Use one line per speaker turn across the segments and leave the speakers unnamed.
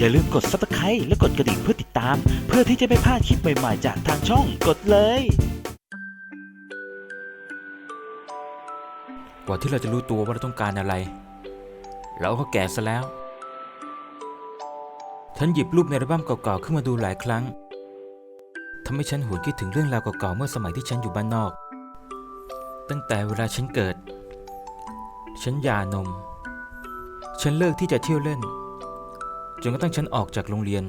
อย่าลืมกด subscribe และกดกระดิ่งเพื่อติดตาม เพื่อที่จะไม่พลาดคลิปใหม่ๆ จากทางช่องกดเลย
กว่าที่เราจะรู้ตัวว่าเราต้องการอะไร เราก็แก่ซะแล้ว ฉันหยิบรูปในอัลบั้มเก่าๆขึ้นมาดูหลายครั้งทำให้ฉันหวนคิดถึงเรื่องราวเก่าๆเมื่อสมัยที่ฉันอยู่บ้านนอก ตั้งแต่เวลาฉันเกิด ฉันหย่านม ฉันเลิกที่จะเที่ยวเล่น จนกระทั่งฉันออกจากโรงเรียน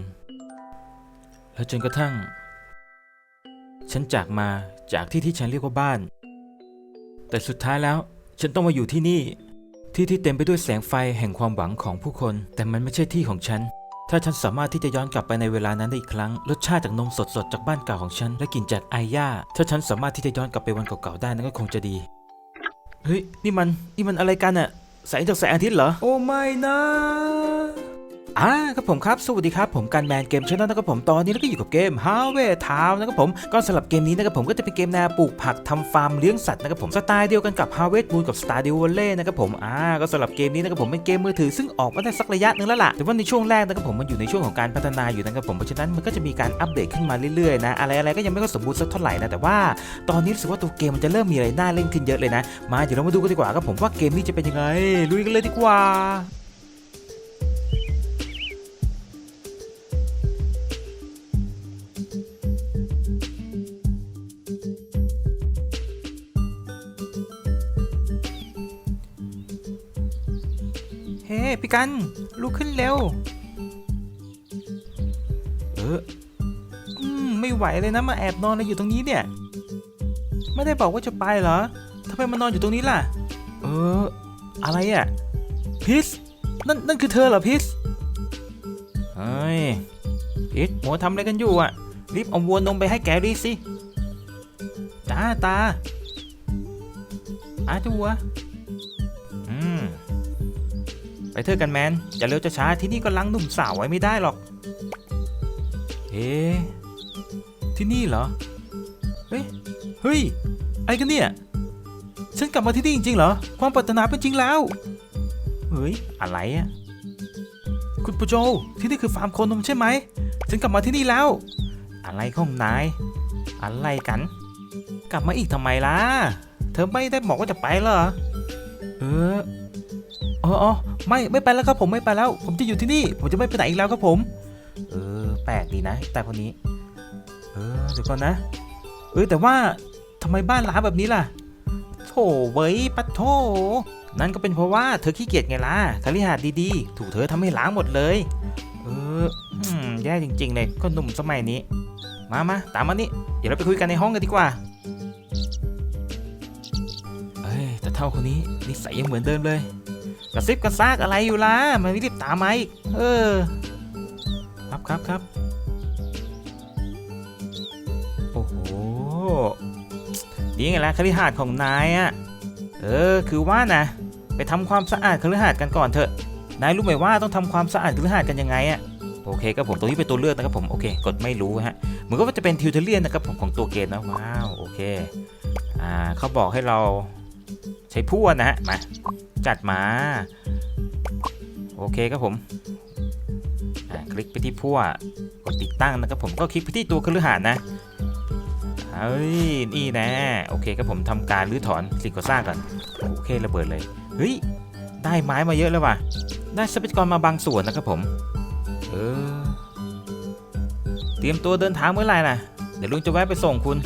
แล้วจนกระทั่ง ฉันจากมาจากที่ที่ฉันเรียกว่าบ้าน แต่สุดท้ายแล้วฉันต้องมาอยู่ที่นี่ ที่ที่เต็มไปด้วยแสงไฟแห่งความหวังของผู้คน แต่มันไม่ใช่ที่ของฉัน ถ้าฉันสามารถที่จะย้อนกลับไปในเวลานั้นได้อีกครั้ง รสชาติจากนมสดๆจากบ้านเก่าของฉัน และกลิ่นจากไอย่าถ้าฉันสามารถที่จะย้อนกลับไปวันเก่าๆได้นั่นก็คงจะดี เฮ้ย นี่มัน นี่มันอะไรกันอะแสงจากแสงอาทิตย์เหรอ โอ้ไม่นะ อ่าครับผมครับ สวัสดีครับ ผมการแมนเกมช n น e l นะครับผมตอนนี้เราก็อยู่กับเกม h a r v e s t Town นะครับผมก็สำหรับเกมนี้นะครับผมก็จะเป็นเกมแนวปลูกผักทำฟาร์มเลี้ยงสัตว์นะครับผมสไตล์เดียวกันกับ Harvest Moon กับ Stardew Valley นะครับผมอ่าก็สำหรับเกมนี้นะครับผมเป็นเกมมือถือซึ่งออกมาได้สักระยะหนึ่งแล้วล่ะแต่ว่าในช่วงแรกนะครับผมมันอยู่ในช่วงของการพัฒนาอยู่นะครับผมเพราะฉะนั้นมันก็จะมีการอัปเดตขึ้นมาเรื่อยๆนะอะไรๆก็ยังไม่ค่อยสมบูรณ์สักเท่าไหร่นะแต่ว่าตอนนี้รู้สึกว่าตัวเกมมันจะเริ่มมีอะไรน่าเล่นขึ้นเยอะเลยนะมาเดี๋ยวเรามาดูกันดีกว่าครับผมว่าเกมนี้จะเป็นยังไงลุยกันเลยดีกว่า พี่กันลุกขึ้นเร็ว เอออืมไม่ไหวเลยนะมาแอบนอนอะไรอยู่ตรงนี้เนี่ย ไม่ได้บอกว่าจะไปเหรอทำไมมานอนอยู่ตรงนี้ล่ะ เออ อะไรอะพิสนั่นนั่นคือเธอเหรอพิสเฮ้ยพิสหัวทำอะไรกันอยู่อะ รีบเอาวัวนมไปให้แกรีสิตาตาอาจัว เถอะกันแมนจะเร็วจะช้าที่นี่ก็ลังหนุ่มสาวไว้ไม่ได้หรอก เอ๊ะที่นี่เหรอ เฮ้ย เฮ้ย อะไรกันเนี่ย ฉันกลับมาที่นี่จริงๆเหรอ ความปรารถนาเป็นจริงแล้ว เฮ้ย อะไรอะคุณปูโจ ที่นี่คือฟาร์มโคนมใช่ไหม ฉันกลับมาที่นี่แล้ว อะไรของนาย อะไรกัน กลับมาอีกทำไมล่ะ เธอไม่ได้บอกว่าจะไปเหรอ เอออ๋อออ ไม่ไม่ไปแล้วครับผมไม่ไปแล้ว ผมจะอยู่ที่นี่ ผมจะไม่ไปไหนอีกแล้วครับผม เออ แปลกดีนะแต่คนนี้ เออเดี๋ยวก่อนนะ เออแต่ว่าทำไมบ้านล้างแบบนี้ล่ะโถเว้ยปัดโถนั่นก็เป็นเพราะว่าเธอขี้เกียจไงล่ะคฤหาสน์ดีๆ ถูกเธอทำให้ล้างหมดเลย เออแย่จริงๆเลยก็หนุ่มสมัยนี้ มามาตามมานี่ เดี๋ยวเราไปคุยกันในห้องกันดีกว่าเอ้ยแต่เท่าคนนี้นิสัยยังเหมือนเดิมเลย กระซิบกระซากอะไรอยู่ล่ะมันไม่รีบตามมาอีกเออ ครับครับครับโอ้โหนี่ไงล่ะคฤหาสน์ของนายอะเออ คือว่านะ ไปทำความสะอาดคฤหาสน์กันก่อนเถอะ นายรู้ไหมว่าต้องทำความสะอาดคฤหาสน์กันยังไงอะโอเคครับผมตรงนี้เป็นตัวเลือกนะครับผมโอเค กดไม่รู้ฮะเหมือนกับว่าจะเป็นทิวเทเรียนนะครับผมของตัวเกมนะว้าวโอเคอ่าเขาบอกให้เรา ใช้พ่วดนะฮะ มา จัดมา โอเคครับผมคลิกไปที่พั่วกดติดตั้งนะครับผมก็คลิกไปที่ตัวคฤหาสน์นะเฮ้ยนี่นะ โอเคครับผมทำการรื้อถอนสิ่งก่อสร้างก่อนโอเคระเบิดเลยเฮ้ยได้ไม้มาเยอะแล้วว่ะ ได้ทรัพยากรมาบางส่วนนะครับผม เออ เตรียมตัวเดินทางเมื่อไหร่นะเดี๋ยวลุงจะแวะไปส่งคุณ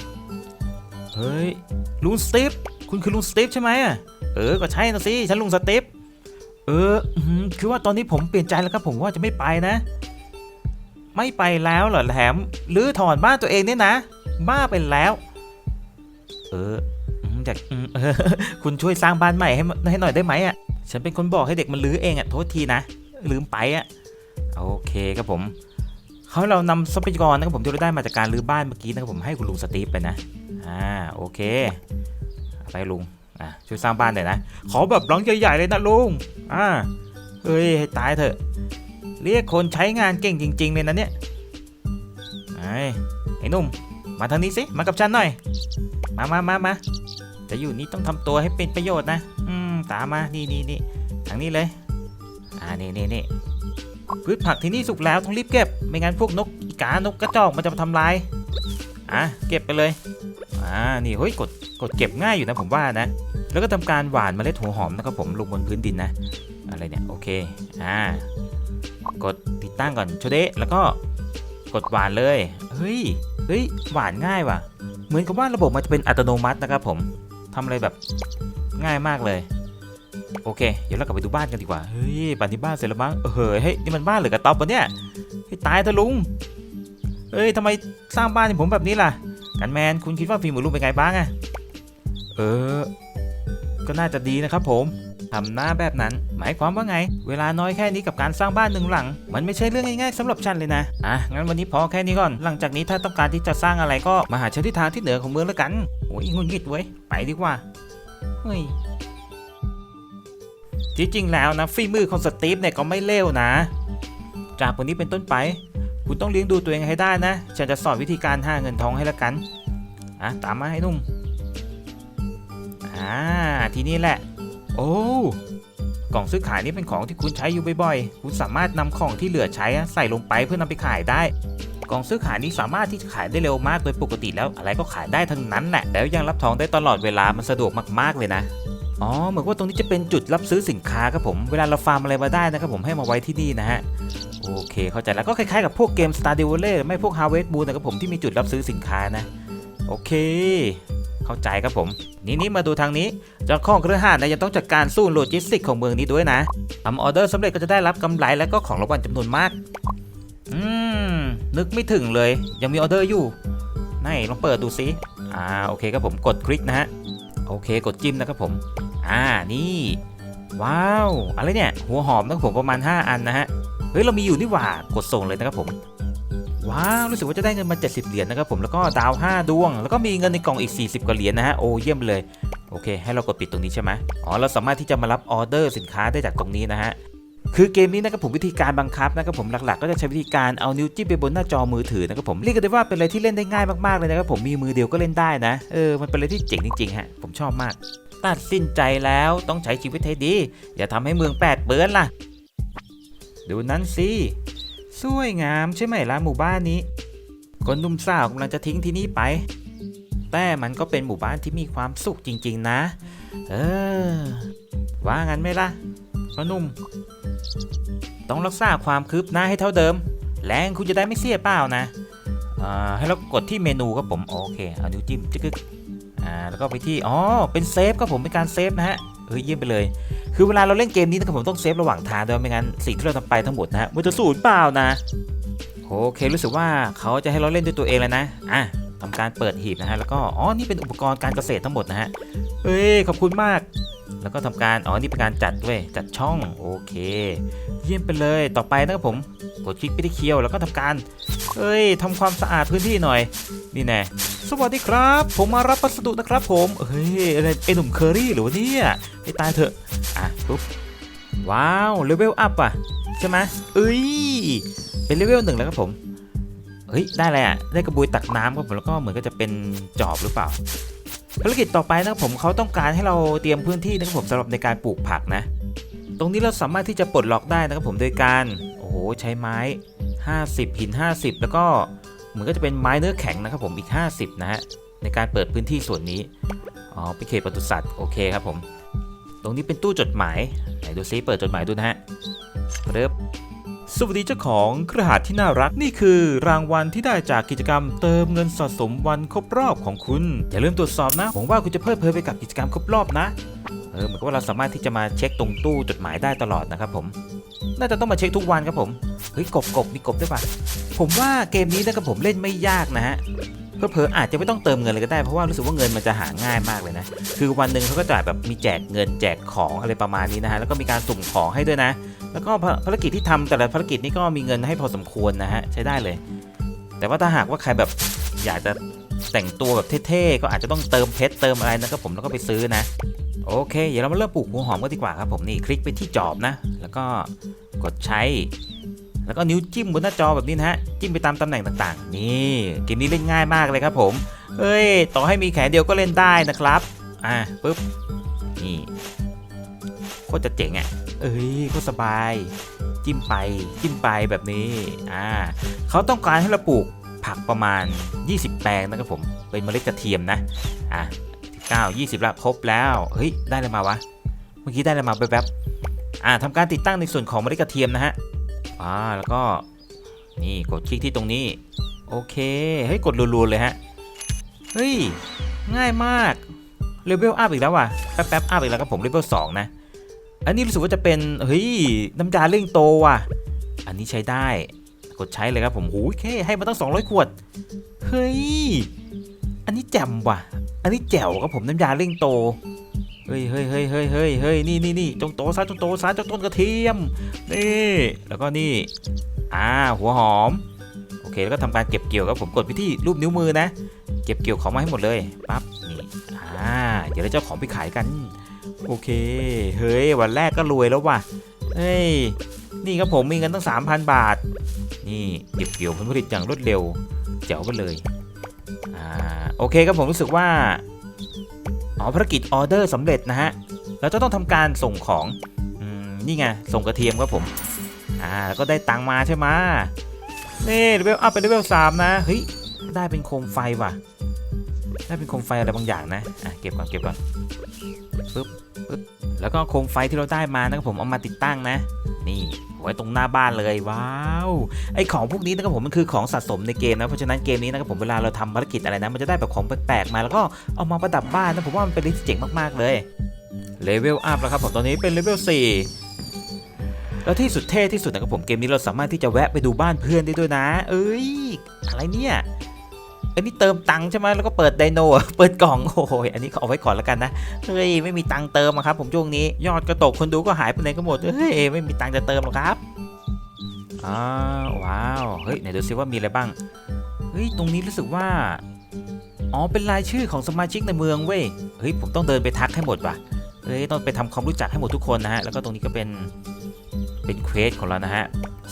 เฮ้ยลุงสตีฟ คุณคือลุงสตีฟใช่ไหมอะเออ ก็ใช่นะสิ ฉันลุงสเต็ปเออคือว่าตอนนี้ผมเปลี่ยนใจแล้วครับผมว่าจะไม่ไปนะ ไม่ไปแล้วเหรอแถมหรือถอนบ้านตัวเองเนี่ยนะ บ้าไปแล้ว เอออืมอยากเออคุณช่วยสร้างบ้านใหม่ให้ให้หน่อยได้ไหมอะ ฉันเป็นคนบอกให้เด็กมันรื้อเองอะโทษทีนะ ลืมไปอะ โอเคครับผม เขาให้เรานำทรัพยากรนะครับผมที่เราได้มาจากการรื้อบ้านเมื่อกี้นะครับผมให้คุณลุงสตีฟไปนะ อ่า โอเค ไปลุงอะช่วยสร้างบ้านหน่อยนะ ขอแบบหลังใหญ่ๆเลยนะลุงอ่าเฮ้ยให้ตายเถอะ เรียกคนใช้งานเก่งจริง ๆ เลยนะเนี่ยไอ้ไอ้นุ่ม มาทางนี้สิ มากับฉันหน่อย มามามามาจะอยู่นี่ต้องทำตัวให้เป็นประโยชน์นะ อืม ตามมา นี่นี่นี่ทางนี้เลย อ่านี่นี่นี่พืชผักที่นี่สุกแล้วต้องรีบเก็บ ไม่งั้นพวกนกอีกานกกระจอกมันจะมาทำลาย อะเก็บไปเลยอ่านี่เฮ้ยกดกดเก็บง่ายอยู่นะผมว่านะ แล้วก็ทำการหว่านเมล็ดหัวหอมนะครับผมลงบนพื้นดินนะ อะไรเนี่ยโอเคอ่ากดติดตั้งก่อนโชเดะแล้วก็กดหวานเลย เฮ้ย เฮ้ย หวานง่ายว่ะ เหมือนกับว่าระบบมันจะเป็นอัตโนมัตินะครับผมทำอะไรแบบง่ายมากเลย โอเค เดี๋ยวเรากลับไปดูบ้านกันดีกว่า เฮ้ยบ้านที่บ้านเสร็จแล้วมั้งเออเฮ้ยเฮ้ย นี่มันบ้านหรือกระต๊อบปะเนี่ยให้ตายเถอะลุง เฮ้ยทำไมสร้างบ้านให้ผมแบบนี้ล่ะ กันแมนคุณคิดว่าฝีมือลุงเป็นไงบ้างอะเออ ก็น่าจะดีนะครับผมทำหน้าแบบนั้น หมายความว่าไง เวลาน้อยแค่นี้กับการสร้างบ้านหนึ่งหลัง มันไม่ใช่เรื่องง่ายๆสำหรับฉันเลยนะ อะ งั้นวันนี้พอแค่นี้ก่อน หลังจากนี้ถ้าต้องการที่จะสร้างอะไรก็มาหาฉันที่ทางที่เหนือของเมืองแล้วกัน โอ้ยงุนงิดเว้ย ไปดีกว่า เฮ้ยที่จริงแล้วนะฝีมือของสตีฟเนี่ยก็ไม่เลวนะ จากวันนี้เป็นต้นไป คุณต้องเลี้ยงดูตัวเองให้ได้นะ ฉันจะสอนวิธีการหาเงินทองให้ละกันอะตามมาให้นุ่มอ่าทีนี้แหละ โอ้กล่องซื้อขายนี่เป็นของที่คุณใช้อยู่บ่อยๆ คุณสามารถนำของที่เหลือใช้ใส่ลงไปเพื่อนำไปขายได้ กล่องซื้อขายนี้สามารถที่จะขายได้เร็วมากโดยปกติแล้วอะไรก็ขายได้ทั้งนั้นแหละ แล้วยังรับทองได้ตลอดเวลา มันสะดวกมากๆเลยนะ อ๋อเหมือนว่าตรงนี้จะเป็นจุดรับซื้อสินค้าครับผมเวลาเราฟาร์มอะไรมาได้นะครับผมให้มาไว้ที่นี่นะฮะโอเค เข้าใจแล้วก็คล้ายๆกับพวกเกม Star d e v a l l e ไม่พวก Harvest Moon นะครับผมที่มีจุดรับซื้อสินค้านะ โอเค เข้าใจครับผม นี่นี่มาดูทางนี้เจ้าของเครือข่ายนะยังต้องจัดการสู้โลจิสติกของเมืองนี้ด้วยนะทำออเดอร์สำเร็จก็จะได้รับกำไรและก็ของรางวัลจำนวนมากอืมนึกไม่ถึงเลย ยังมีออเดอร์อยู่ไหนลองเปิดดูซิอ่าโอเคครับผมกดคลิกนะฮะโอเค กดจิ้มนะครับผม อ่านี่ ว้าว อะไรเนี่ย หัวหอมนะครับผมประมาณ 5 อันนะฮะ เฮ้ย เรามีอยู่นี่หว่ากดส่งเลยนะครับผม ว้าว รู้สึกว่าจะได้เงินมา 70 เหรียญนะครับผมแล้วก็ดาว 5 ดวง แล้วก็มีเงินในกล่องอีก 40 กว่าเหรียญนะฮะ โอ้เยี่ยมเลย โอเค ให้เรากดปิดตรงนี้ใช่ไหมอ๋อ เราสามารถที่จะมารับออเดอร์สินค้าได้จากตรงนี้นะฮะคือเกมนี้นะครับผมวิธีการบังคับนะครับผมหลักๆ ก็จะใช้วิธีการเอานิ้วจิ้มไปบนหน้าจอมือถือนะครับผมเรียกกันได้ว่าเป็นอะไรที่เล่นได้ง่ายมากๆเลยนะครับผมมีมือเดียวก็เล่นได้นะเออมันเป็นอะไรที่เจ๋งจริงๆฮะผมชอบมาก ตัดสินใจแล้วต้องใช้ชีวิตให้ดี อย่าทำให้เมืองแปดเปื้อนล่ะ ดูนั้นสิ สวยงามใช่ไหมล่ะหมู่บ้านนี้ คนหนุ่มสาวกำลังจะทิ้งที่นี่ไป แต่มันก็เป็นหมู่บ้านที่มีความสุขจริง ๆ นะ เออ ว่างั้นไหมล่ะพ่อนุ่ม ต้องรักษาความคืบหน้าให้เท่าเดิม แรงคุณจะได้ไม่เสียเปล่านะอ่าให้เรากดที่เมนูครับผม โอเค เอานิ้วจิ้มจึ๊ก อ่าแล้วก็ไปที่อ๋อเป็นเซฟครับผมเป็นการเซฟนะฮะเฮ้ยเยี่ยมไปเลย คือเวลาเราเล่นเกมนี้นะครับผมต้องเซฟระหว่างทางด้วยไม่งั้นสิ่งที่เราทำไปทั้งหมดนะฮะมันจะสูญเปล่านะโอเครู้สึกว่าเขาจะให้เราเล่นด้วยตัวเองแล้วนะอะ ทำการเปิดหีบนะฮะแล้วก็อ๋อนี่เป็นอุปกรณ์การเกษตรทั้งหมดนะฮะเฮ้ยขอบคุณมาก แล้วก็ทำการอ๋อนี่เป็นการจัดด้วยจัดช่องโอเค เยี่ยมไปเลยต่อไปนะครับผมกดคลิกไปที่เคียวแล้วก็ทำการเฮ้ยทำความสะอาดพื้นที่หน่อย นี่แน่สวัสดีครับ ผมมารับพัสดุนะครับผมเฮ้ยอะไรไอหนุ่มเคอรี่หรือวะเนี่ยให้ตายเถอะอะปุ๊บว้าวเลเวลอัพอะใช่ไหมเอ้ยเป็นเลเวลหนึ่งแล้วครับผม เฮ้ย ได้อะไรอะ ได้กระบุยตักน้ำครับผมแล้วก็เหมือนก็จะเป็นจอบหรือเปล่า ภารกิจต่อไปนะครับผมเขาต้องการให้เราเตรียมพื้นที่นะครับผมสำหรับในการปลูกผักนะ ตรงนี้เราสามารถที่จะปลดล็อกได้นะครับผมโดยการโอ้โหใช้ไม้ 50 หิน 50 แล้วก็เหมือนก็จะเป็นไม้เนื้อแข็งนะครับผมอีก 50 นะฮะในการเปิดพื้นที่ส่วนนี้อ๋อเป็นเขตปศุสัตว์โอเคครับผม ตรงนี้เป็นตู้จดหมายไหนดูซิเปิดจดหมายดูนะฮะเริ่ม สวัสดีเจ้าของเครือข่ายที่น่ารักนี่คือรางวัลที่ได้จากกิจกรรม เติมเงินสะสมวันครบรอบของคุณ อย่าลืมตรวจสอบนะหวังว่าคุณจะเพลิดเพลินไปกับกิจกรรมครบรอบนะเออเหมือนกับว่าเราสามารถที่จะมาเช็คตรงตู้จดหมายได้ตลอดนะครับผมน่าจะต้องมาเช็คทุกวันครับผมเฮ้ยกบกบมีกบด้วยปะผมว่าเกมนี้นะครับผมเล่นไม่ยากนะฮะ เพอๆอาจจะไม่ต้องเติมเงินเลยก็ได้เพราะว่ารู้สึกว่าเงินมันจะหาง่ายมากเลยนะ คือวันหนึ่งเขาก็จะแบบมีแจกเงินแจกของอะไรประมาณนี้นะฮะแล้วก็มีการสุ่มของให้ด้วยนะ แล้วก็ภารกิจที่ทำแต่ละภารกิจนี่ก็มีเงินให้พอสมควรนะฮะใช้ได้เลย แต่ว่าถ้าหากว่าใครแบบอยากจะแต่งตัวแบบเท่ๆก็อาจจะต้องเติมเพชรเติมอะไรนะครับผมแล้วก็ไปซื้อนะโอเค เดี๋ยวเรามาเริ่มปลูกหัวหอมกันดีกว่าครับผมนี่คลิกไปที่จอบนะ แล้วก็กดใช้ แล้วก็นิ้วจิ้มบนหน้าจอแบบนี้นะฮะ จิ้มไปตามตำแหน่งต่างๆ นี่เกมนี้เล่นง่ายมากเลยครับผมเอ้ย ต่อให้มีแขนเดียวก็เล่นได้นะครับ อะปุ๊บ นี่โคตรจะเจ๋งอะ เอ้ยโคตรสบาย จิ้มไป จิ้มไปแบบนี้ อ่าเขาต้องการให้เราปลูกผักประมาณ 20 แปลงนะครับผม เป็นเมล็ดกระเทียมนะ อะ9 20ละครบแล้ว เฮ้ย ได้อะไรมาวะ เมื่อกี้ได้อะไรมาแป๊บๆอ่าทำการติดตั้งในส่วนของเมล็ดกระเทียมนะฮะ อ่าแล้วก็นี่กดคลิกที่ตรงนี้ โอเคเฮ้ยกดรัวๆเลยฮะ เฮ้ย ง่ายมากเลเวลอัพอีกแล้วว่ะ แป๊บๆอัพอีกแล้วครับผมเลเวล2นะ อันนี้รู้สึกว่าจะเป็น เฮ้ย น้ำยาเร่งโตว่ะ อันนี้ใช้ได้ กดใช้เลยครับผมหูยแค่ให้มาตั้ง 200 ขวด เฮ้ย อันนี้แจ่มว่ะ อันนี้แจ๋วครับผมน้ำยาเร่งโต เฮ้ยเฮ้ยเฮ้ยเฮ้ยเฮ้ยเฮ้ยนี่นี่นี่จงโตซะจงโตซะจงต้นกระเทียม นี่ แล้วก็นี่ อ่า หัวหอม โอเค แล้วก็ทำการเก็บเกี่ยวครับผมกดไปที่รูปนิ้วมือนะ เก็บเกี่ยวของมาให้หมดเลย ปั๊บ นี่ อ่า เดี๋ยวเราจะเอาของไปขายกัน โอเค เฮ้ย วันแรกก็รวยแล้วว่ะ เฮ้ย นี่ครับผมมีเงินตั้ง 3,000 บาท นี่เก็บเกี่ยวผลผลิตอย่างรวดเร็ว เจ๋วกันเลย อ่า โอเคครับผมรู้สึกว่า อ๋อภารกิจออเดอร์สำเร็จนะฮะเราจะต้องทำการส่งของอืมนี่ไงส่งกระเทียมครับผมอ่าแล้วก็ได้ตังมาใช่ไหมนี่เลเวลอัพเป็นเลเวลสามนะเฮ้ยได้เป็นโคมไฟว่ะ ได้เป็นโคมไฟอะไรบางอย่างนะอะเก็บก่อนเก็บก่อนปึ๊บปึ๊บแล้วก็โคมไฟที่เราได้มานะครับผมเอามาติดตั้งนะ นี่ ไว้ตรงหน้าบ้านเลยว้าวไอของพวกนี้นะครับผมมันคือของสะสมในเกมนะเพราะฉะนั้นเกมนี้นะครับผมเวลาเราทำภารกิจอะไรนะมันจะได้แบบของแปลกๆมาแล้วก็เอามาประดับบ้านนะผมว่ามันเป็นเรื่องที่เจ๋งมากๆเลยเลเวลอัพแล้วครับผมตอนนี้เป็นเลเวล4แล้วที่สุดเท่ที่สุดนะครับผมเกมนี้เราสามารถที่จะแวะไปดูบ้านเพื่อนได้ด้วยนะ เอ้ย อะไรเนี่ย อันนี้เติมตังค์ใช่ไหมแล้วก็เปิดไดโน่เปิดกล่องโอ้ยอันนี้เอาไว้ก่อนแล้วกันนะเฮ้ยไม่มีตังค์เติมครับ ผมช่วงนี้ยอดกระตกคนดูก็หายไปไหนก็หมดเฮ้ยไม่มีตังค์จะเติมหรอกครับอ้าวว้าวเฮ้ยไหนดูซิว่ามีอะไรบ้างเฮ้ยตรงนี้รู้สึกว่าอ๋อเป็นรายชื่อของสมาชิกในเมืองเว้ยเฮ้ยผมต้องเดินไปทักให้หมดว่ะเฮ้ยต้องไปทำความรู้จักให้หมดทุกคนนะฮะแล้วก็ตรงนี้ก็เป็นเป็นเควสของเรานะฮะ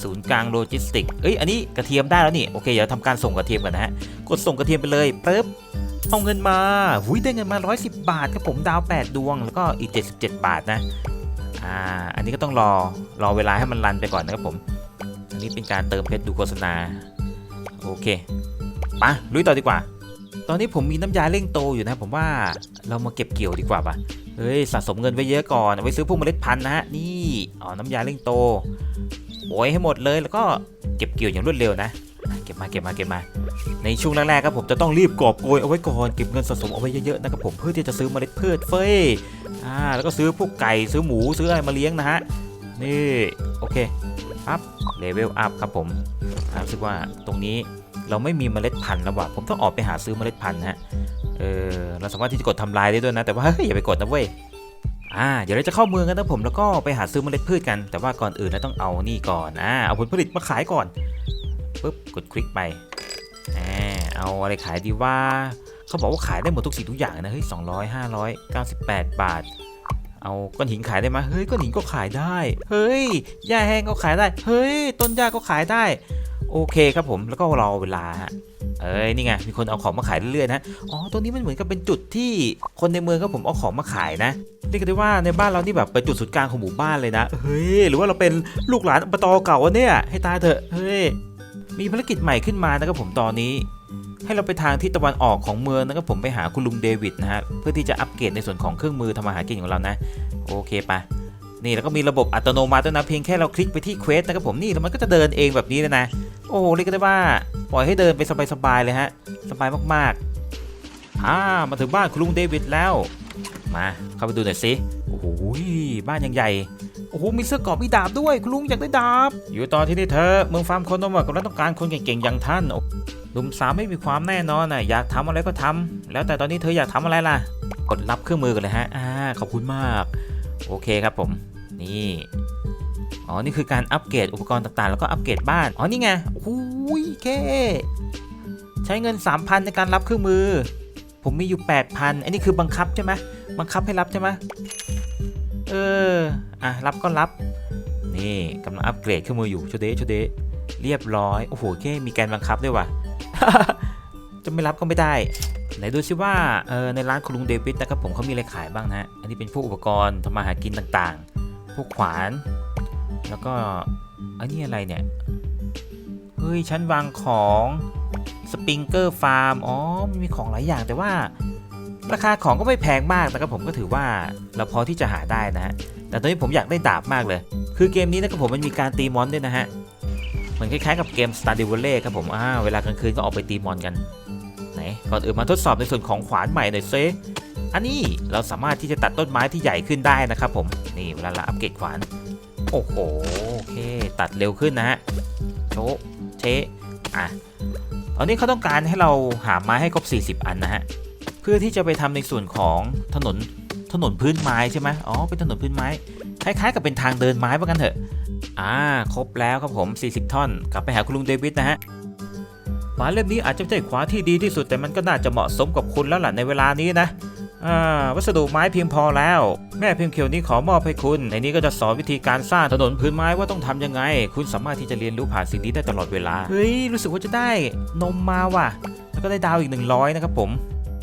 ศูนย์กลางโลจิสติก เอ้ย อันนี้กระเทียมได้แล้วนี่ โอเค เดี๋ยวทำการส่งกระเทียมกันนะฮะ กดส่งกระเทียมไปเลยปึ๊บ เอาเงินมา หุยได้เงินมา 110 บาทครับผมดาว 8 ดวง แล้วก็อีก 77 บาทนะ อ่า อันนี้ก็ต้องรอ รอเวลาให้มันรันไปก่อนนะครับผม อันนี้เป็นการเติมเพชรดูโฆษณา โอเคไปะลุยต่อดีกว่า ตอนนี้ผมมีน้ำยาเร่งโตอยู่นะ ผมว่าเรามาเก็บเกี่ยวดีกว่าปะเฮ้ย สะสมเงินไว้เยอะก่อน ไว้ซื้อพวกเมล็ดพันธุ์นะฮะ นี่ อ๋อ น้ำยาเร่งโต โอยให้หมดเลยแล้วก็เก็บเกี่ยวอย่างรวดเร็วนะ เก็บมาเก็บมาเก็บมา ในช่วงแรกๆครับผมจะต้องรีบกอบโกยเอาไว้ก่อนเก็บเงินสะสมเอาไว้เยอะๆนะครับผมเพื่อที่จะซื้อเมล็ดพืชเฟ้ยอ่าแล้วก็ซื้อพวกไก่ซื้อหมูซื้ออะไรมาเลี้ยงนะฮะนี่โอเคปั๊บเลเวลอัพครับผมรู้สึกว่าตรงนี้เราไม่มีเมล็ดพันธุ์แล้วว่ะผมต้องออกไปหาซื้อเมล็ดพันธุ์ฮะเออเราสามารถที่จะกดทำลายได้ด้วยนะ แต่ว่าเฮ้ยอย่าไปกดนะเว้ย อ่าเดี๋ยวเราจะเข้าเมืองกันนะผมแล้วก็ไปหาซื้อเมล็ดพืชกัน แต่ว่าก่อนอื่นเราต้องเอานี่ก่อนอ่าเอาผลผลิตมาขายก่อนปุ๊บกดคลิกไปแหมเอาอะไรขายดีว่าเขาบอกว่าขายได้หมดทุกสิ่งทุกอย่างนะเฮ้ยสองร้อยห้าร้อยเก้าสิบแปดบาท เอาก้อนหินขายได้ไหมเฮ้ยก้อนหินก็ขายได้ เฮ้ยหญ้าแห้งก็ขายได้ เฮ้ยต้นหญ้าก็ขายได้ โอเคครับผมแล้วก็รอเวลาฮะเอ้ยนี่ไงมีคนเอาของมาขายเรื่อยๆนะอ๋อตรงนี้มันเหมือนกับเป็นจุดที่คนในเมืองครับผมเอาของมาขายนะ เรียกได้ว่าในบ้านเรานี่แบบเป็นจุดศูนย์กลางของหมู่บ้านเลยนะเฮ้ยหรือว่าเราเป็นลูกหลานอบตเก่าวะเนี่ยให้ตายเถอะเฮ้ยมีภารกิจใหม่ขึ้นมานะครับผมตอนนี้ ให้เราไปทางทิศตะวันออกของเมืองนะครับผมไปหาคุณลุงเดวิดนะฮะเพื่อที่จะอัปเกรดในส่วนของเครื่องมือทำมาหากินของเรานะ โอเคปะนี่แล้วก็มีระบบอัตโนมัติด้วยนะเพียงแค่เราคลิกไปที่เควสนะครับผมนี่แล้วมันก็จะเดินเองแบบนี้เลยนะโอ้เรียกได้ว่าปล่อยให้เดินไปสบายๆเลยฮะสบายมากๆอ่ามาถึงบ้านคุณลุงเดวิดแล้ว มาเข้าไปดูหน่อยสิโอ้โหบ้านยังใหญ่โอ้โหมีเสื้อกรอบมีดาบด้วยคุณลุงอยากได้ดาบ อยู่ต่อที่นี่เธอเมืองฟาร์มคนมอะกำลังต้องการคนเก่งๆอย่างท่านหนุ่มสาวไม่มีความแน่นอนน่ะอยากทำอะไรก็ทำแล้วแต่ตอนนี้เธออยากทำอะไรล่ะ กดรับเครื่องมือกันเลยฮะอ่าขอบคุณมาก โอเคครับผม นี่อ๋อนี่คือการอัปเกรดอุปกรณ์ต่างๆ แล้วก็อัปเกรดบ้านอ๋อนี่ไงโอ้ยแค่ใช้เงิน 3,000 ในการรับเครื่องมือ ผมมีอยู่ 8,000 อันนี้คือบังคับใช่ไหม บังคับให้รับใช่ไหมเออ อะ รับก็รับ นี่กำลังอัปเกรดเครื่องมืออยู่ชดเดชดเดเรียบร้อย โอ้โหแค่มีการบังคับด้วยว่ะ จะไม่รับก็ไม่ได้ ไหนดูซิว่าเออในร้านคุณลุงเดวิดนะครับผมเขามีอะไรขายบ้างนะ อันนี้เป็นพวกอุปกรณ์ทำมาหากินต่างๆ พวกขวาน แล้วก็อันนี้อะไรเนี่ย เฮ้ยชั้นวางของสปริงเกอร์ฟาร์ม อ๋อ มีของหลายอย่างแต่ว่า ราคาของก็ไม่แพงมากนะครับผมก็ถือว่าเราพอที่จะหาได้นะฮะแต่ตอนนี้ผมอยากได้ดาบมากเลย คือเกมนี้นะครับผมมันมีการตีมอนด้วยนะฮะเหมือนคล้ายๆกับเกม Stardew Valley ครับผมอ่าเวลากลางคืนก็ออกไปตีมอนกันไหนก่อนอื่นมาทดสอบในส่วนของขวานใหม่หน่อยเซอันนี้เราสามารถที่จะตัดต้นไม้ที่ใหญ่ขึ้นได้นะครับผมนี่เวลาเราอัปเกรดขวานโอ้โหโอเค ตัดเร็วขึ้นนะฮะโชะเชอะตอนนี้เขาต้องการให้เราหาไม้ให้ครบ 40 อันนะฮะ เพื่อที่จะไปทำในส่วนของถนนถนนพื้นไม้ใช่ไหมอ๋อเป็นถนนพื้นไม้คล้ายๆกับเป็นทางเดินไม้ว่ากันเถอะอ่าครบแล้วครับผม 40 ท่อน กลับไปหาคุณลุงเดวิดนะฮะขวานเล่มนี้อาจจะไม่ใช่ขวาที่ดีที่สุดแต่มันก็น่าจะเหมาะสมกับคุณแล้วล่ะในเวลานี้นะวัสดุไม้เพียงพอแล้ว แม่พิมพ์เขียวนี้ขอมอบให้คุณ ในนี้ก็จะสอนวิธีการสร้างถนนพื้นไม้ว่าต้องทำยังไง คุณสามารถที่จะเรียนรู้ผ่านสิ่งนี้ได้ตลอดเวลา เฮ้ย รู้สึกว่าจะได้นมมาว่ะ แล้วก็ได้ดาวอีก 100 นะครับผม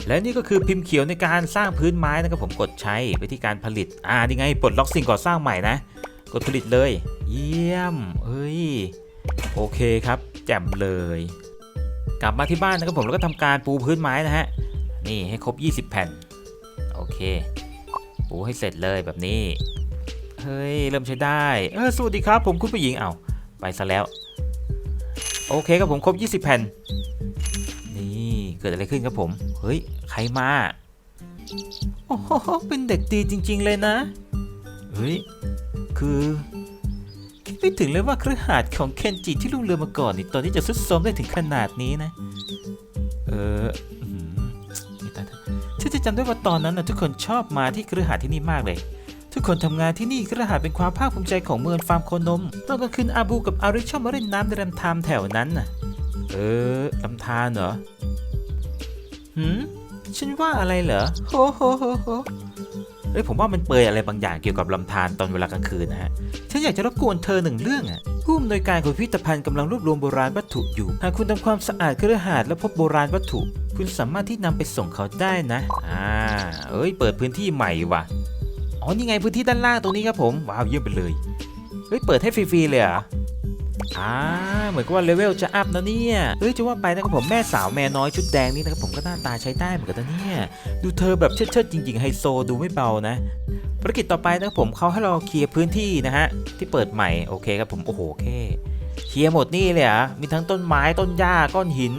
และนี่ก็คือพิมพ์เขียวในการสร้างพื้นไม้นะครับผมกดใช้วิธีการผลิต อ่านี่ไงปลดล็อกสิ่งก่อสร้างใหม่นะ กดผลิตเลย เยี่ยมเฮ้ยโอเคครับแจ่มเลย กลับมาที่บ้านนะครับผมแล้วก็ทำการปูพื้นไม้นะฮะนี่ให้ครบ 20 แผ่นโอเค ปูให้เสร็จเลยแบบนี้เฮ้ยเริ่มใช้ได้เออสวัสดีครับ ผมคุณผู้หญิงเอาไปซะแล้ว โอเคครับผมครบ 20 แผ่น เกิดอะไรขึ้นครับผม เฮ้ย ใครมา โอ้โห เป็นเด็กดีจริง ๆ เลยนะ เฮ้ย คือคิดไม่ถึงเลยว่าเครือข่ายของเคนจิที่ลุงเรือมาก่อนนี่ตอนนี้จะสุดโทรมได้ถึงขนาดนี้นะ เอออืมนี่ตายแล้วฉันจะจำได้ว่าตอนนั้นนะทุกคนชอบมาที่เครือข่ายที่นี่มากเลยทุกคนทำงานที่นี่เครือข่ายเป็นความภาคภูมิใจของเมืองฟาร์มโคนมตอนกลางคืนอาบูกับอาริชชอบมาเล่นน้ำในลำธารแถวนั้นน่ะ เออลำธารเหรอ หืมฉันว่าอะไรเหรอโฮโฮโฮโฮเอ้ยผมว่ามันเปยอะไรบางอย่างเกี่ยวกับลำธารตอนเวลากลางคืนนะฮะ ฉันอยากจะรบกวนเธอหนึ่งเรื่องอะผู้อำนวยการของพิพิธภัณฑ์กำลังรวบรวมโบราณวัตถุอยู่ หากคุณทำความสะอาดเครือข่ายและพบโบราณวัตถุ คุณสามารถที่นำไปส่งเขาได้นะ อ่า เอ้ย เปิดพื้นที่ใหม่ว่ะ อ๋อ นี่ไงพื้นที่ด้านล่างตรงนี้ครับผม ว้าวเยี่ยมไปเลย เฮ้ย เปิดให้ฟรีๆเลยเหร ออ่าเหมือนกับว่าเลเวลจะอัพนะเนี่ยเฮ้ยจะว่าไปนะครับผมแม่สาวแม่น้อยชุดแดงนี่นะครับผมก็หน้าตาใช้ได้เหมือนกันนะเนี่ยดูเธอแบบเชิดๆจริงๆไฮโซดูไม่เบานะภารกิจต่อไปนะครับผมเขาให้เราเคลียร์พื้นที่นะฮะที่เปิดใหม่โอเคครับผมโอ้โหโอเคเคลียร์หมดนี่เลยอะมีทั้งต้นไม้ต้นหญ้าก้อนหิน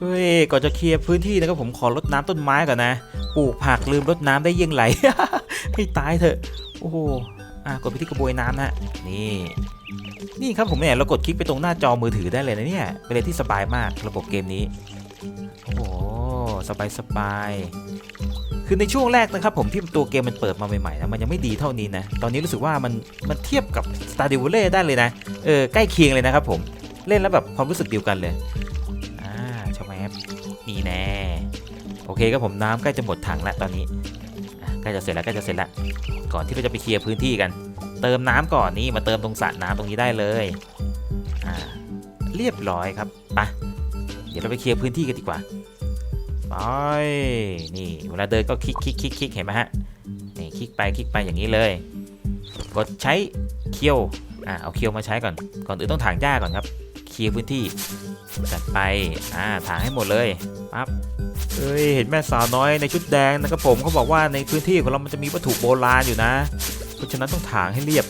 เฮ้ยก่อนจะเคลียร์พื้นที่นะครับผมขอรดน้ำต้นไม้ก่อนนะปลูกผักลืมรดน้ำได้เยี่ยงไหลให้ตายเถอะ โอ้โหอะกดไปที่กระบวยน้ำนะนี่ นี่ครับผมเนี่ยเรากดคลิกไปตรงหน้าจอมือถือได้เลยนะเนี่ยเป็นอะไรที่สบายมากระบบเกมนี้ โอ้โหสบายสบายคือในช่วงแรกนะครับผมที่ตัวเกมมันเปิดมาใหม่ๆนะมันยังไม่ดีเท่านี้นะตอนนี้รู้สึกว่ามันมันเทียบกับ Stardew Valley ได้เลยนะเออใกล้เคียงเลยนะครับผมเล่นแล้วแบบความรู้สึกเดียวกันเลยอ่าชอบไหมครับนี่แน่โอเคครับผมน้ำใกล้จะหมดถังแล้วตอนนี้ใกล้จะเสร็จแล้วใกล้จะเสร็จแล้วก่อนที่เราจะไปเคลียร์พื้นที่กัน เติมน้ำก่อนนี่มาเติมตรงสระน้ำตรงนี้ได้เลยอ่าเรียบร้อยครับไปเดี๋ยวเราไปเคลียร์พื้นที่กันดีกว่าไปนี่เวลาเดินก็คลิกคลิกคลิกคลิกเห็นไหมฮะนี่คลิกไปคลิกไปอย่างนี้เลย กดใช้เคียวอ่าเอาเคียวมาใช้ก่อนก่อนอื่นต้องถางหญ้าก่อนครับเคลียร์พื้นที่จัดไปอ่าถางให้หมดเลยปั๊บเฮ้ยเห็นแม่สาวน้อยในชุดแดงนะครับผมเขาบอกว่าในพื้นที่ของเรามันจะมีวัตถุโบราณอยู่นะ เพราะฉะนั้นต้องถางให้เรียบ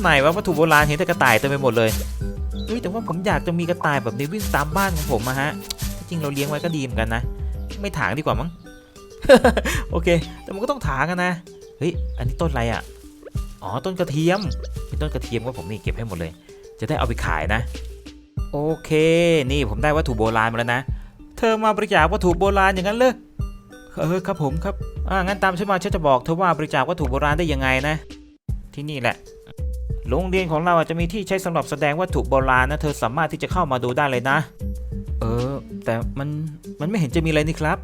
ไหนว่าวัตถุโบราณเห็นแต่กระต่ายเต็มไปหมดเลยเฮ้ยแต่ว่าผมอยากจะมีกระต่ายแบบนี้วิ่งตามบ้านของผมอะฮะ จริงเราเลี้ยงไว้ก็ดีเหมือนกันนะ ไม่ถางดีกว่ามั้ง โอเค แต่มันก็ต้องถางกันนะ เฮ้ย อันนี้ต้นอะไรอะอ๋อ ต้นกระเทียมเป็นต้นกระเทียมว่าผมนี่เก็บให้หมดเลย จะได้เอาไปขายนะ โอเค นี่ผมได้วัตถุโบราณมาแล้วนะ เธอมาบริจาควัตถุโบราณอย่างนั้นเลย เออครับผมครับอ่างั้นตามฉันมาฉันจะบอกเธอว่าบริจาควัตถุโบราณได้ยังไงนะ ที่นี่แหละ โรงเรียนของเราอาจจะมีที่ใช้สำหรับแสดงวัตถุโบราณนะ เธอสามารถที่จะเข้ามาดูได้เลยนะ เออ แต่มันมันไม่เห็นจะมีอะไรนี่ครับ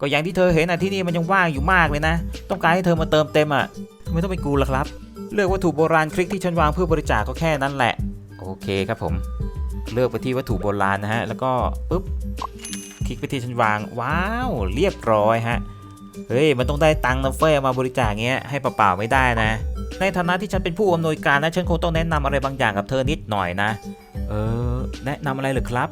ก็อย่างที่เธอเห็นนะที่นี่มันยังว่างอยู่มากเลยนะ ต้องการให้เธอมาเติมเต็มอะทำไมต้องเป็นกูล่ะครับ เลือกวัตถุโบราณคลิกที่ฉันวางเพื่อบริจาคก็แค่นั้นแหละ โอเคครับผม เลือกไปที่วัตถุโบราณนะฮะ แล้วก็ปุ๊บ คลิกไปที่ฉันวาง ว้าว เรียบร้อยฮะ เฮ้ย มันต้องได้ตังค์นะเฟ้ยเอามาบริจาคเงี้ยให้เปล่าๆไม่ได้นะ ในฐานะที่ฉันเป็นผู้อำนวยการนะฉันคงต้องแนะนำอะไรบางอย่างกับเธอนิดหน่อยนะ เออ แนะนำอะไรหรือครับ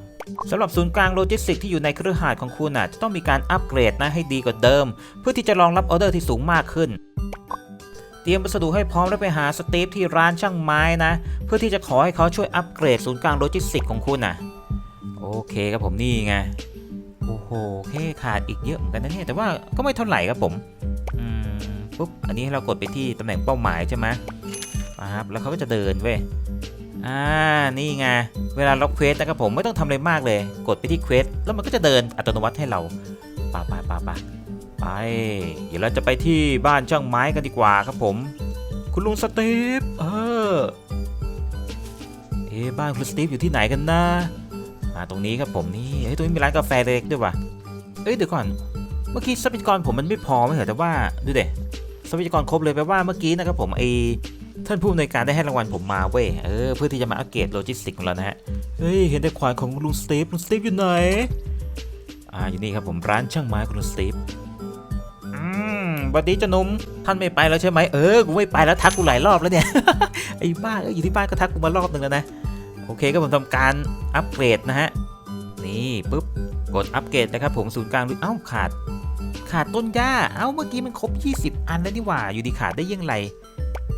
สำหรับศูนย์กลางโลจิสติกส์ที่อยู่ในเครือข่ายของคุณน่ะจะต้องมีการอัปเกรดนะให้ดีกว่าเดิม เพื่อที่จะรองรับออเดอร์ที่สูงมากขึ้นเตรียมวัสดุให้พร้อมแล้วไปหาสตีฟที่ร้านช่างไม้นะ เพื่อที่จะขอให้เขาช่วยอัปเกรดศูนย์กลางโลจิสติกส์ของคุณน่ะโอเคครับผมนี่ไง โอ้โหแค่ขาดอีกเยอะเหมือนกันนะเนี่ยแต่ว่าก็ไม่เท่าไหร่ครับผมอืมปุ๊บอันนี้ให้เรากดไปที่ตำแหน่งเป้าหมายใช่ไหมครับแล้วเขาก็จะเดินเว้ยอ่านี่ไงเวลาล็อกเควสนะครับผมไม่ต้องทำอะไรมากเลย กดไปที่เควสแล้วมันก็จะเดินอัตโนมัติให้เราป่าป่าป่าป่าไปเดี๋ยวเราจะไปที่บ้านช่างไม้กันดีกว่าครับผม คุณลุงสตีฟเออเอ๊ะบ้านคุณสตีฟอยู่ที่ไหนกันนะ อ่าตรงนี้ครับผมนี่เฮ้ยตรงนี้มีร้านกาแฟเล็กด้วยว่ะเอ้ยเดี๋ยวก่อน เมื่อกี้ทรัพยากรผมมันไม่พอไม่เหรอแต่ว่าดูเด็ทรัพยากรครบเลยแปลว่าเมื่อกี้นะครับผมไอท่านผู้อำนวยการได้ให้รางวัลผมมาเว้ยเออเพื่อที่จะมาอัปเกรดโลจิสติกของเรานะฮะเฮ้ยเห็นแต่ควายของลุงสตีฟลุงสตีฟอยู่ไหนอ่าอยู่นี่ครับผมร้านช่างไม้ของลุงสตีฟอืมบัดนี้จะนุ่มท่านไม่ไปแล้วใช่ไหมเออกูไม่ไปแล้วทักกูหลายรอบแล้วเนี่ยไอ้บ้าเอออยู่ที่บ้านก็ทักกูมารอบหนึ่งแล้วนะ โอเคก็ผมทำการอัปเกรดนะฮะ นี่ปุ๊บ กดอัปเกรดนะครับผมศูนย์กลางเอ้าขาด ขาดต้นหญ้า เอ้าเมื่อกี้มันครบ 20 อันแล้วนี่หว่า อยู่ดีขาดได้ยังไง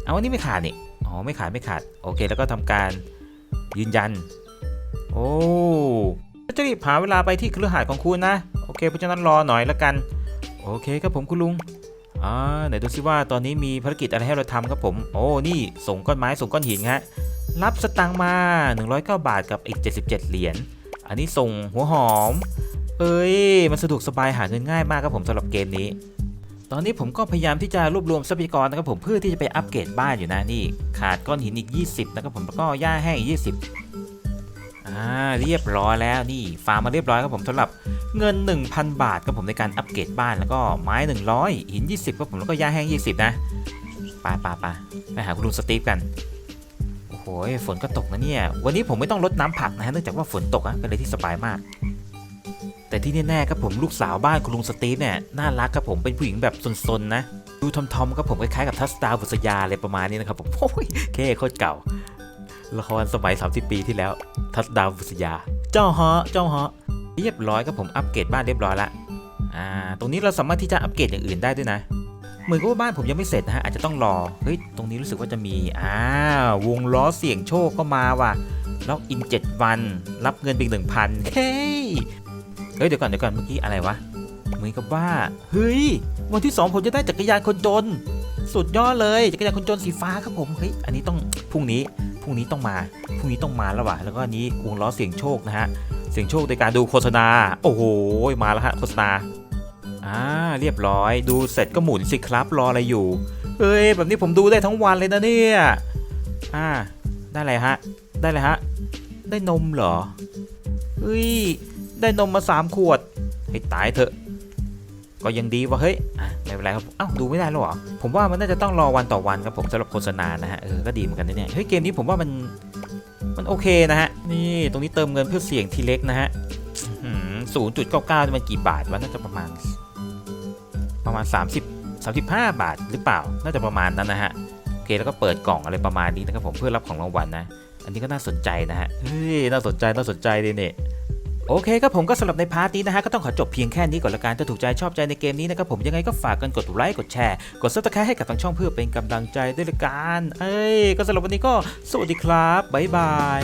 เอาอันนี้ไม่ขาดนี่ อ๋อไม่ขาดไม่ขาด โอเคแล้วก็ทำการยืนยัน โอ้จะรีบหาเวลาไปที่เครือข่ายของคุณนะ โอเคเพราะฉะนั้นรอหน่อยละกัน โอเคครับผมคุณลุง อ่าไหนดูซิว่าตอนนี้มีภารกิจอะไรให้เราทำครับผม โอ้ นี่ส่งก้อนไม้ส่งก้อนหินฮะ รับสตังค์มา 109 บาทกับอีก 77 เหรียญ อันนี้ส่งหัวหอม เอ้ย มันสะดวกสบายหาเงินง่ายมากครับผมสำหรับเกมนี้ ตอนนี้ผมก็พยายามที่จะรวบรวมทรัพยากรนะครับผมเพื่อที่จะไปอัปเกรดบ้านอยู่นะนี่ ขาดก้อนหินอีก 20 นะครับผมแล้วก็หญ้าแห้งอีก 20 อ่าเรียบร้อยแล้วนี่ฟาร์มมาเรียบร้อยครับผมสำหรับ เงิน 1,000 บาทครับผมในการอัปเกรดบ้านแล้วก็ไม้ 100 หิน 20ครับผมแล้วก็หญ้าแห้ง 20 นะไปไปไปไปหาคุณลุงสตีฟกันโอ้โหฝนก็ตกนะเนี่ยวันนี้ผมไม่ต้องรดน้ำผักนะฮะเนื่องจากว่าฝนตกอะเป็นอะไรที่สบายมาก แต่ที่แน่ๆครับผมลูกสาวบ้านคุณลุงสตีฟเนี่ยน่ารักครับผมเป็นผู้หญิงแบบซนๆนะดูทอมๆครับผมคล้ายๆกับทัสตาบุษยาอะไรประมาณนี้นะครับผมโอ้ยแค่โคตรเก่าละครสมัย 30 ปีที่แล้ว ทัสดาวบุษยา เจ้าฮะเจ้าฮะ เรียบร้อยครับผมอัปเกรดบ้านเรียบร้อยละอ่าตรงนี้เราสามารถที่จะอัปเกรดอย่างอื่นได้ด้วยนะเหมือนกับว่าบ้านผมยังไม่เสร็จนะฮะอาจจะต้องรอเฮ้ยตรงนี้รู้สึกว่าจะมีอ่าวงล้อเสี่ยงโชคก็มาว่ะล็อกอิน 7 วัน รับเงินเพียงหนึ่งพันเฮ้ยเฮ้ยเดี๋ยวก่อนเดี๋ยวก่อนเมื่อกี้อะไรวะเหมือนกับว่าเฮ้ยวันที่ 2 ผมจะได้จักรยานคนจน สุดยอดเลยจักรยานคนจนสีฟ้าครับผมเฮ้ยอันนี้ต้องพรุ่งนี้พรุ่งนี้ต้องมาพรุ่งนี้ต้องมาแล้วว่ะแล้วก็อันนี้วงล้อเสี่ยงโชคนะฮะ เสี่ยงโชคในการดูโฆษณา โอ้โห มาแล้วฮะโฆษณา อ่า เรียบร้อย ดูเสร็จก็หมุนสิครับ รออะไรอยู่ เฮ้ย แบบนี้ผมดูได้ทั้งวันเลยนะเนี่ย อ่า ได้อะไรฮะ ได้อะไรฮะ ได้นมเหรอ เฮ้ย ได้นมมาสามขวด ให้ตายเถอะ ก็ยังดีว่าเฮ้ยไม่เป็นไรครับอ้าวดูไม่ได้หรอ ผมว่ามันน่าจะต้องรอวันต่อวันครับผมสำหรับโฆษณานะฮะ เออ ก็ดีเหมือนกันนะเนี่ย เฮ้ย เกมนี้ผมว่ามัน มันโอเคนะฮะ นี่ตรงนี้เติมเงินเพื่อเสี่ยงทีเล็กนะฮะศูนย์จุดเก้าเก้ามันกี่บาทวะน่าจะประมาณ ประมาณ 30 35 บาทหรือเปล่า น่าจะประมาณนั้นนะฮะ โอเคแล้วก็เปิดกล่องอะไรประมาณนี้นะครับผมเพื่อรับของรางวัลนะ อันนี้ก็น่าสนใจนะฮะ เฮ้ย น่าสนใจ น่าสนใจเลยเนี่ย โอเคครับผมก็สำหรับในพาร์ทนี้นะฮะก็ต้องขอจบเพียงแค่นี้ก่อนละกันถ้าถูกใจชอบใจในเกมนี้นะครับผมยังไงก็ฝากกันกดไลค์กดแชร์กดซับสไครต์ให้กับทางช่องเพื่อเป็นกำลังใจด้วยละกันเอ้ยก็สำหรับวันนี้ก็สวัสดีครับบ๊ายบาย